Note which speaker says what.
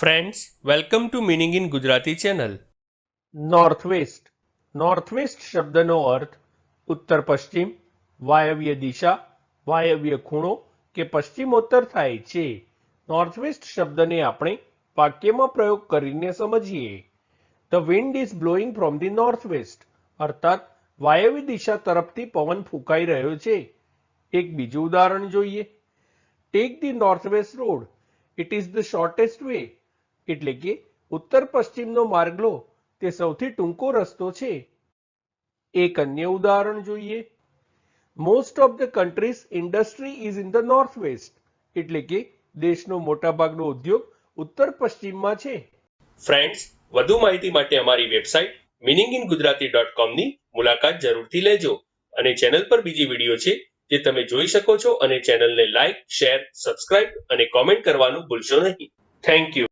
Speaker 1: Friends welcome to meaning in Gujarati channel
Speaker 2: northwest northwest શબ્દનો અર્થ ઉત્તર પશ્ચિમ, વાયવ્ય દિશા, વાયવ્ય ખૂણો કે પશ્ચિમોત્તર થાય છે. નોર્થવેસ્ટ શબ્દને આપણે વાક્યમાં પ્રયોગ કરીને સમજીએ. The wind is blowing from the northwest અર્થાત, વાયવ્ય દિશા તરફથી પવન ફૂંકાઈ રહ્યો છે. એક બીજું ઉદાહરણ જોઈએ. Take the northwest road it is the shortest way એટલે કે ઉત્તર પશ્ચિમનો માર્ગ લો તે સૌથી ટૂંકો રસ્તો છે. એક અન્ય ઉદાહરણ જોઈએ. Most of the countries industry is in the north west એટલે કે દેશનો મોટાભાગનો ઉદ્યોગ ઉત્તર પશ્ચિમમાં છે.
Speaker 1: ફ્રેન્ડ્સ વધુ માહિતી માટે અમારી website meaning in Gujarati dot કોમની મુલાકાત જરૂરથી લેજો અને ચેનલ પર બીજી વીડિયો છે જે તમે જોઈ શકો છો અને ચેનલને લાઇક શેર સબસ્ક્રાઇબ અને કોમેન્ટ કરવાનું ભૂલશો નહીં. Thank you